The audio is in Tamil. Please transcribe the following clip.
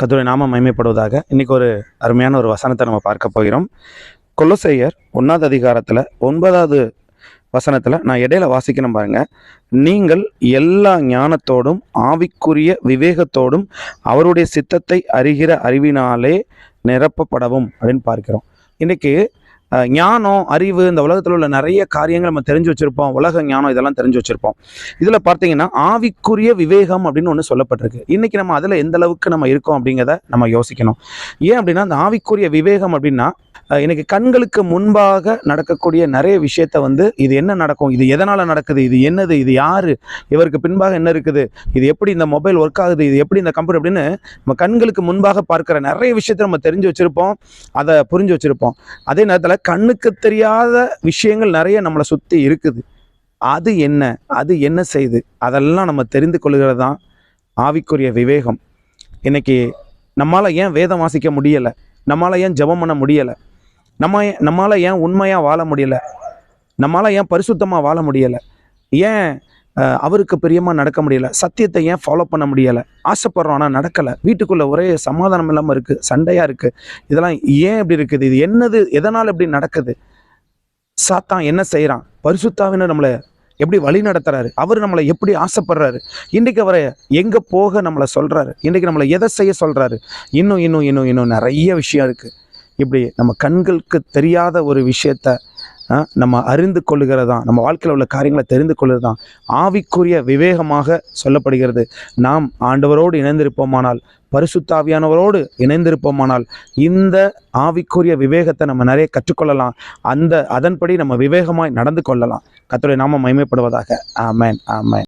கதுரை நாம மைமைப்படுவதாக இன்றைக்கி ஒரு அருமையான ஒரு வசனத்தை நம்ம பார்க்க போகிறோம். கொலோசையர் ஒன்றாவது அதிகாரத்தில் ஒன்பதாவது வசனத்தில் நான் இடையில வாசிக்கணும் பாருங்க. நீங்கள் எல்லா ஞானத்தோடும் ஆவிக்குரிய விவேகத்தோடும் அவருடைய சித்தத்தை அறிகிற அறிவினாலே நிரப்பப்படவும் அப்படின்னு பார்க்கிறோம். இன்றைக்கி ஞானம் அறிவு இந்த உலகத்தில் உள்ள நிறைய காரியங்கள் நம்ம தெரிஞ்சு வச்சுருப்போம். உலக ஞானம் இதெல்லாம் தெரிஞ்சு வச்சுருப்போம். இதில் பார்த்தீங்கன்னா ஆவிக்குரிய விவேகம் அப்படின்னு ஒன்று சொல்லப்பட்டிருக்கு. இன்றைக்கி நம்ம அதில் எந்த அளவுக்கு நம்ம இருக்கோம் அப்படிங்கிறத நம்ம யோசிக்கணும். ஏன் அப்படின்னா அந்த ஆவிக்குரிய விவேகம் அப்படின்னா அஹ், இன்னைக்கு கண்களுக்கு முன்பாக நடக்கக்கூடிய நிறைய விஷயத்த வந்து இது என்ன நடக்கும்? இது எதனால் நடக்குது? இது என்னது? இது யாரு? இவருக்கு பின்பாக என்ன இருக்குது? இது எப்படி இந்த மொபைல் ஒர்க் ஆகுது? இது எப்படி இந்த கம்ப்யூட்டர் அப்படின்னு நம்ம கண்களுக்கு முன்பாக பார்க்குற நிறைய விஷயத்த நம்ம தெரிஞ்சு வச்சிருப்போம். அதை புரிஞ்சு வச்சிருப்போம். அதே நேரத்தில் கண்ணுக்கு தெரியாத விஷயங்கள் நிறைய நம்மளை சுற்றி இருக்குது. அது என்ன? அது என்ன செய்யுது அதெல்லாம் நம்ம தெரிந்து கொள்கிறது தான் ஆவிக்குரிய விவேகம். இன்னைக்கு நம்மளால் ஏன் வேதம் வாசிக்க முடியலை? நம்மளால் ஏன் ஜெபம் பண்ண முடியலை? நம்ம ஏன்- ஏன் உண்மையாக வாழ முடியலை? நம்மளால் ஏன் பரிசுத்தமாக வாழ முடியலை? ஏன் அவருக்கு பிரியமாக நடக்க முடியல? சத்தியத்தை ஏன் ஃபாலோ பண்ண முடியலை? ஆசைப்படுறோம் ஆனால் நடக்கலை. வீட்டுக்குள்ளே ஒரே சமாதானம் இல்லாமல் இருக்குது சண்டையாக இருக்குது இதெல்லாம் ஏன் இப்படி இருக்குது? இது என்னது? எதனால் இப்படி நடக்குது? சாத்தான் என்ன செய்கிறான் பரிசுத்தாவினர் நம்மளை எப்படி வழி நடத்துறாரு? அவர் நம்மளை எப்படி ஆசைப்படுறாரு? இன்றைக்கு அவரை எங்கே போக நம்மளை சொல்கிறாரு இன்றைக்கு நம்மளை எதை செய்ய சொல்கிறாரு இன்னும் இன்னும் இன்னும் இன்னும் நிறைய விஷயம் இருக்குது இப்படி நம்ம கண்களுக்கு தெரியாத ஒரு விஷயத்த நம்ம அறிந்து கொள்ளுகிறதான் நம்ம வாழ்க்கையில் உள்ள காரியங்களை தெரிந்து கொள்ளுறதான் ஆவிக்குரிய விவேகமாக சொல்லப்படுகிறது. நாம் ஆண்டவரோடு இணைந்திருப்போமானால் பரிசுத்தாவியானவரோடு இணைந்திருப்போமானால் இந்த ஆவிக்குரிய விவேகத்தை நம்ம நிறைய கற்றுக்கொள்ளலாம். அந்த அதன்படி நம்ம விவேகமாய் நடந்து கொள்ளலாம். கர்த்தருடைய நாம மயமைப்படுவதாக ஆமேன் ஆமேன்.